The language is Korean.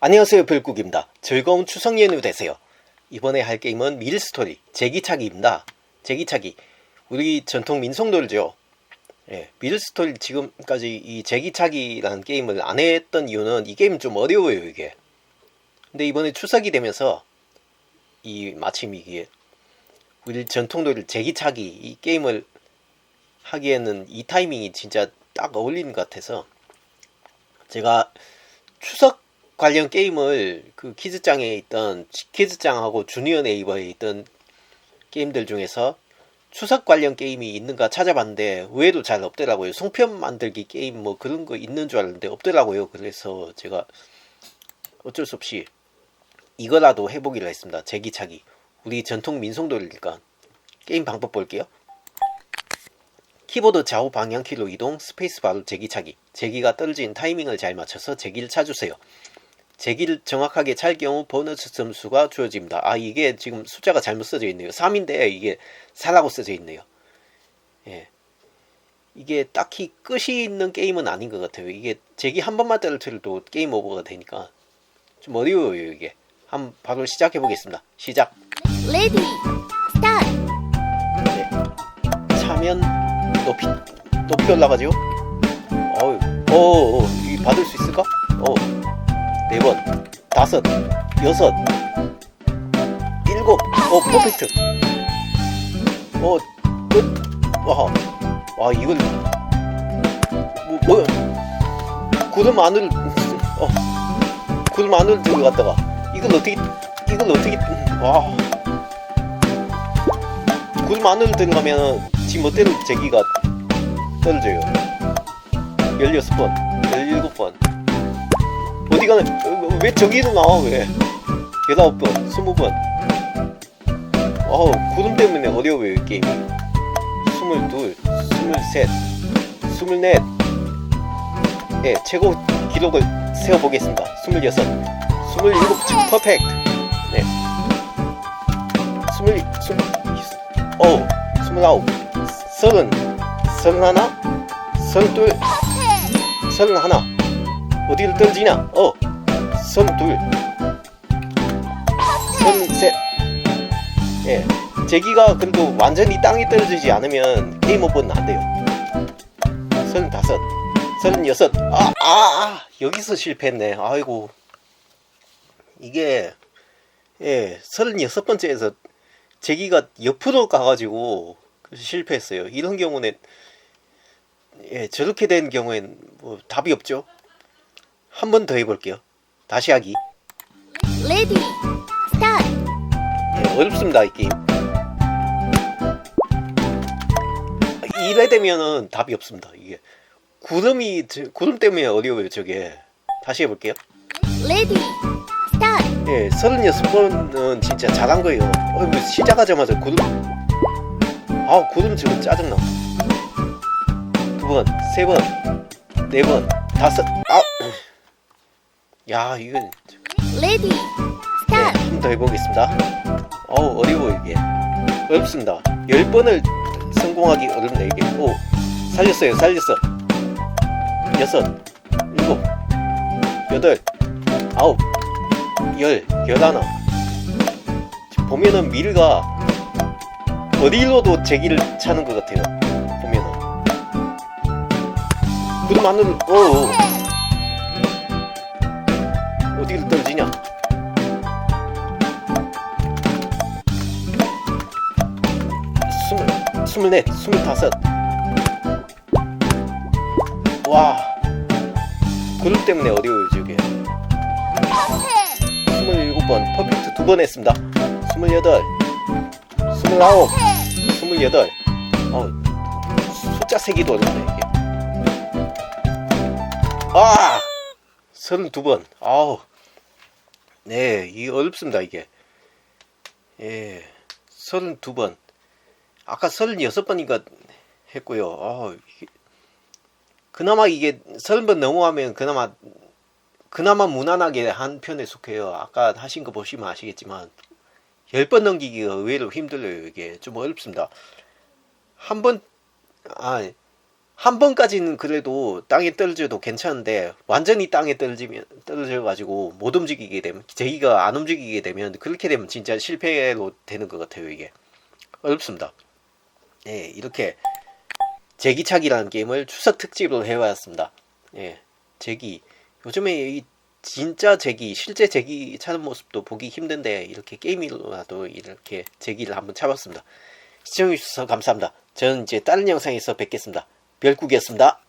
안녕하세요 별국입니다. 즐거운 추석 연휴 되세요. 이번에 할 게임은 밀스토리 제기차기입니다. 제기차기 우리 전통 민속놀이죠. 예, 밀스토리 지금까지 이 제기차기라는 게임을 안 했던 이유는 이 게임 좀 어려워요 이게. 근데 이번에 추석이 되면서 이 마침 이게 우리 전통놀이 제기차기 이 게임을 하기에는 이 타이밍이 진짜 딱 어울리는 것 같아서 제가 추석 관련 게임을 그 키즈장에 있던 키즈장하고 주니어 네이버에 있던 게임들 중에서 추석 관련 게임이 있는가 찾아봤는데 의외로 잘 없더라고요. 송편 만들기 게임 뭐 그런 거 있는 줄 알았는데 없더라고요. 그래서 제가 어쩔 수 없이 이거라도 해보기로 했습니다. 제기차기. 우리 전통 민속놀이니까 게임 방법 볼게요. 키보드 좌우 방향키로 이동, 스페이스바로 제기차기. 제기가 떨어진 타이밍을 잘 맞춰서 제기를 차주세요. 제기를 정확하게 찰 경우 보너스 점수가 주어집니다. 아 이게 지금 숫자가 잘못 써져 있네요. 3인데 이게 4라고 써져 있네요. 예. 이게 딱히 끝이 있는 게임은 아닌 것 같아요. 이게 제기 한 번만 떨어뜨려도 게임 오버가 되니까 좀 어려워요 이게. 한번 바로 시작해 보겠습니다. 시작. 레디 스타트 네. 차면 높이 높이 올라가죠. 어우, 어, 어, 이 받을 수 있을까? 어, 네 번, 다섯, 여섯, 일곱, 어, 퍼펙트. 어, 끝. 와, 와, 이건 뭐, 뭐야? 구름 안을, 어, 구름 안을 들어갔다가 이걸 어떻게, 이걸 어떻게, 와. 구름 안으로 들어가면 지 멋대로 제기가 떨어져요. 16번, 17번. 어디 가는, 어, 왜 저기로 나와, 왜? 19번, 20번. 어우, 구름 때문에 어려워요, 이 게임이. 22, 23, 24. 예, 최고 기록을 세워보겠습니다. 26, 27, 퍼펙트. 네. 20, 20, 어, 29, 30, 31, 32, 31. 어디를 떨어지냐? 어, 32, 33. 예, 제기가 그래도 완전히 땅에 떨어지지 않으면 게임 오버는 안 돼요. 35, 36. 아, 아, 아, 여기서 실패했네. 아이고. 이게, 예, 36번째에서 제기가 옆으로 가가지고 실패했어요. 이런 경우는 예, 저렇게 된 경우엔 뭐 답이 없죠. 한 번 더 해볼게요. 다시 하기. 레디 스타트 예, 어렵습니다 이 게임. 이래 되면은 답이 없습니다. 이게 구름이 저- 구름 때문에 어려워요 저게. 다시 해볼게요. 레디 예, 36번은 진짜 잘한 거예요. 어, 뭐 시작하자마자 구름. 아, 구름 지금 짜증나. 두 번, 세 번, 네 번, 다섯, 아! 야, 이건. 레디 네, 스타트 한번더 해보겠습니다. 어우, 어려워, 이게. 어렵습니다. 열 번을 성공하기 어렵네, 이게. 오, 살렸어요, 살렸어. 여섯, 일곱, 여덟, 아홉, 열, 열하나. 보면은 미르가 어디로도 제기를 차는 것 같아요. 보면은. 구름 안으로, 오, 어디로 떨어지냐? 스물, 스물넷, 스물다섯. 와, 구름 때문에 어려워요, 저게. 27번 퍼펙트 두 번 했습니다. 28 29 28 어, 숫자 세기도 어렵네 이게. 아! 32번. 아우. 네이 어렵습니다 이게. 예 32번. 아까 36번인가 했고요. 아 이게 그나마 이게 30번 넘어가면 그나마 그나마 무난하게 한 편에 속해요. 아까 하신 거 보시면 아시겠지만 10번 넘기기가 의외로 힘들어요. 이게 좀 어렵습니다. 한 번, 아, 한 번까지는 그래도 땅에 떨어져도 괜찮은데 완전히 땅에 떨어지면 떨어져 가지고 못 움직이게 되면 제기가 안 움직이게 되면 그렇게 되면 진짜 실패로 되는 것 같아요 이게 어렵습니다. 예 이렇게 제기차기라는 게임을 추석 특집으로 해왔습니다. 예 제기 요즘에 이 진짜 제기 실제 제기 차는 모습도 보기 힘든데 이렇게 게임이라도 이렇게 제기를 한번 차봤습니다. 시청해주셔서 감사합니다. 저는 이제 다른 영상에서 뵙겠습니다. 별국이었습니다.